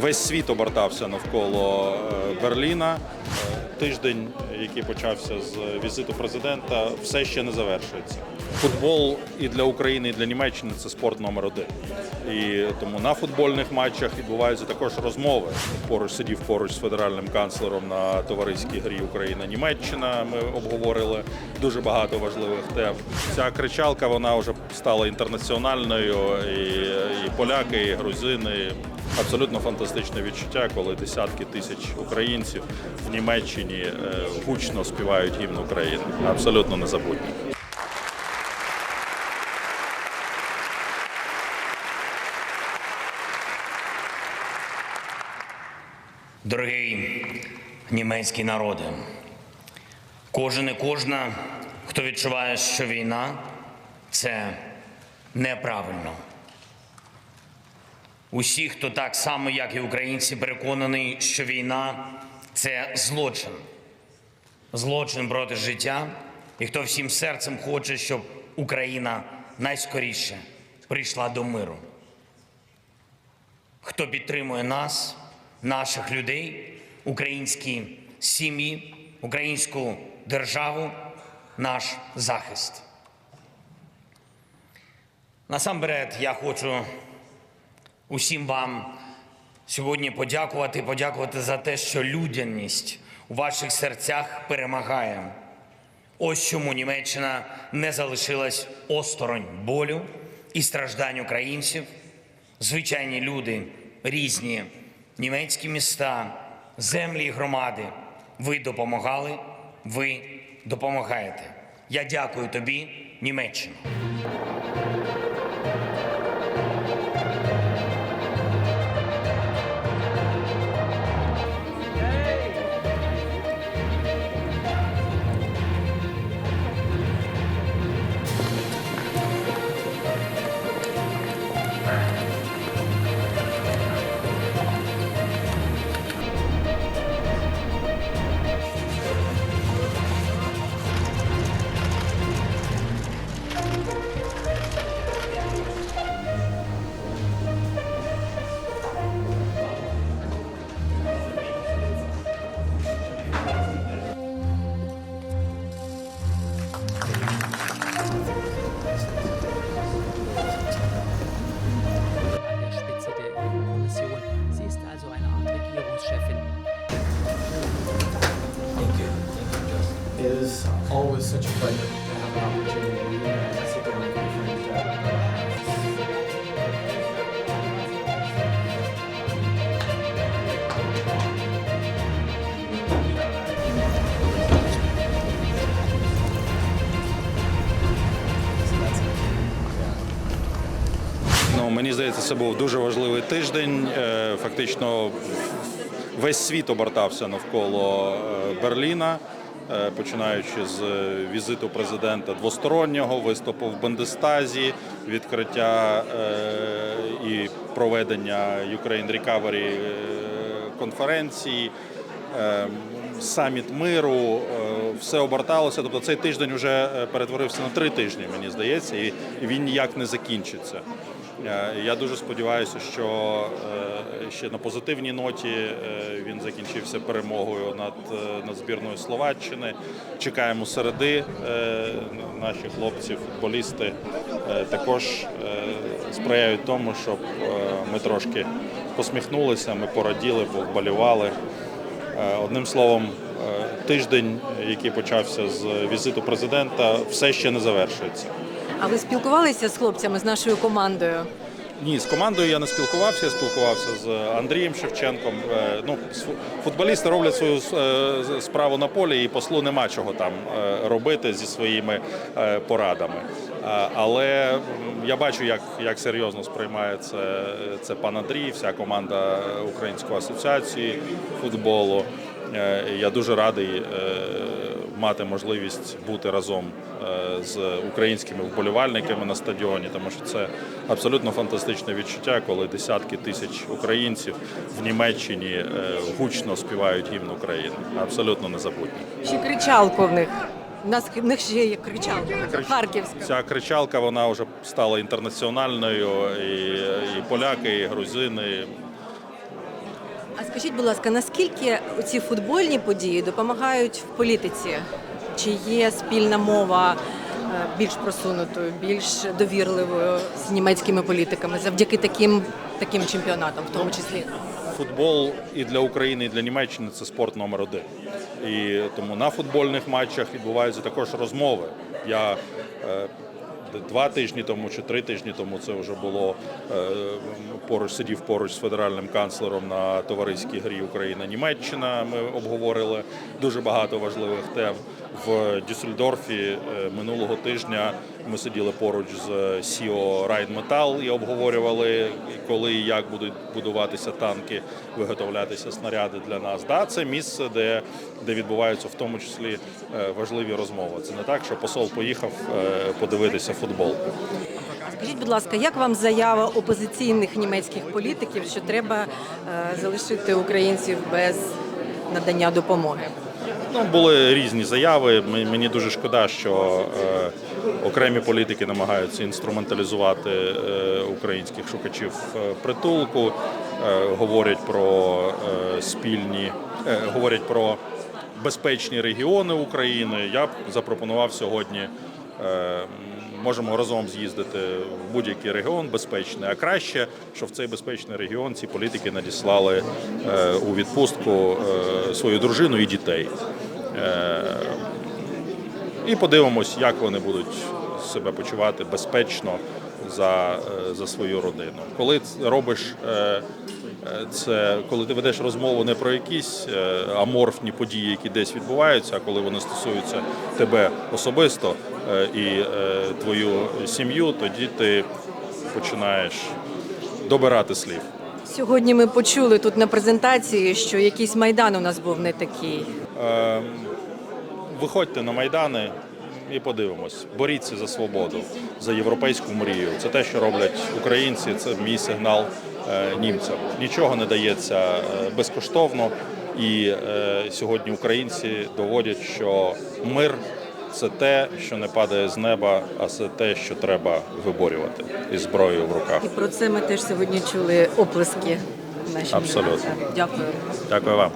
Весь світ обертався навколо е, Берліна. Е, Тиждень, який почався з візиту президента, все ще не завершується. Футбол і для України, і для Німеччини це спорт номер один. І тому на футбольних матчах відбуваються також розмови. Поруч сидів поруч з федеральним канцлером на товариській грі Україна-Німеччина. Ми обговорили дуже багато важливих тем. Ця кричалка вона вже стала інтернаціональною. І, і поляки, і грузини. Абсолютно фантастичне відчуття, коли десятки тисяч українців в Німеччині е, гучно співають гімн України. Абсолютно незабутнє. Дорогий німецький народе, кожен і кожна, хто відчуває, що війна це неправильно. Усі, хто так само, як і українці, переконаний, що війна це злочин, злочин проти життя, і хто всім серцем хоче, щоб Україна найскоріше прийшла до миру хто підтримує нас, наших людей, українські сім'ї, українську державу, наш захист. Насамперед, я хочу усім вам сьогодні подякувати, подякувати за те, що людяність у ваших серцях перемагає. Ось чому Німеччина не залишилась осторонь болю і страждань українців. Звичайні люди, різні німецькі міста, землі і громади. Ви допомагали, ви допомагаєте. Я дякую тобі, Німеччина. Is always such a pleasure to have an opportunity to sit down with my. Ну, мені здається, це був дуже важливий тиждень. Е, Фактично весь світ обертався навколо е, Берліна, починаючи з е, візиту президента двостороннього, виступу в Бендестазі, відкриття е, і проведення Ukraine Recovery е, конференції. е, Саміт миру, е, все оберталося. Тобто цей тиждень вже е, перетворився на три тижні, мені здається, і він ніяк не закінчиться. Е, Я дуже сподіваюся, що е, ще на позитивній ноті е, він закінчився перемогою над, над збірною Словаччини. Чекаємо середи. Наші хлопці, футболісти також сприяють тому, щоб ми трошки посміхнулися, ми пораділи, повболівали. Одним словом, тиждень, який почався з візиту президента, все ще не завершується. А ви спілкувалися з хлопцями з нашою командою? Ні, з командою я не спілкувався. Я спілкувався з Андрієм Шевченком. Е, Ну, футболісти роблять свою е, справу на полі, і послу нема чого там е, робити зі своїми порадами. Але я бачу, як, як серйозно сприймає це, це пан Андрій, вся команда Української асоціації футболу. Е, Я дуже радий е, мати можливість бути разом е, з українськими вболівальниками на стадіоні, тому що це абсолютно фантастичне відчуття, коли десятки тисяч українців в Німеччині гучно співають гімн України. Абсолютно незабутнє. Ще кричалку в них. У нас в них ще є кричалка. Харківська. Ця кричалка вона вже стала інтернаціональною, і, і поляки, і грузини. А скажіть, будь ласка, наскільки ці футбольні події допомагають в політиці? Чи є спільна мова е, більш просунутою, більш довірливою з німецькими політиками завдяки таким, таким чемпіонатам, в тому числі? Футбол і для України, і для Німеччини це спорт номер один. І тому на футбольних матчах відбуваються також розмови. Я е, два тижні тому чи три тижні тому це вже було е, поруч, сидів поруч з федеральним канцлером на товариській грі Україна-Німеччина. Ми обговорили дуже багато важливих тем. В Дюссельдорфі е, минулого тижня ми сиділи поруч з Сіо Райнметал і обговорювали, коли і як будуть будуватися танки, виготовлятися снаряди для нас. Да, це місце, де, де відбуваються в тому числі е, важливі розмови. Це не так, що посол поїхав е, подивитися футбол. Скажіть, будь ласка, як вам заява опозиційних німецьких політиків, що треба е, залишити українців без надання допомоги? Ну, були різні заяви. Мені дуже шкода, що е, окремі політики намагаються інструменталізувати е, українських шукачів е, притулку, е, говорять про спільні, говорять про безпечні регіони України. Я б запропонував сьогодні. Можемо разом з'їздити в будь-який регіон безпечний, а краще, що в цей безпечний регіон ці політики надіслали у відпустку свою дружину і дітей. І подивимось, як вони будуть себе почувати безпечно за, е, за свою родину. Коли робиш е, е, це, коли ти ведеш розмову не про якісь аморфні події, які десь відбуваються, а коли вони стосуються тебе особисто і твою сім'ю, тоді ти починаєш добирати слів. Сьогодні ми почули тут на презентації, що якийсь майдан у нас був не такий. Е, Виходьте на майдани і подивимось. Боріться за свободу, за європейську мрію. Це те, що роблять українці. Це мій сигнал е, німцям. Нічого не дається е, безкоштовно. І е, сьогодні українці доводять, що мир це те, що не падає з неба, а це те, що треба виборювати із зброєю в руках. І про це ми теж сьогодні чули оплески. в нашій Абсолютно. Дякую. Дякую вам.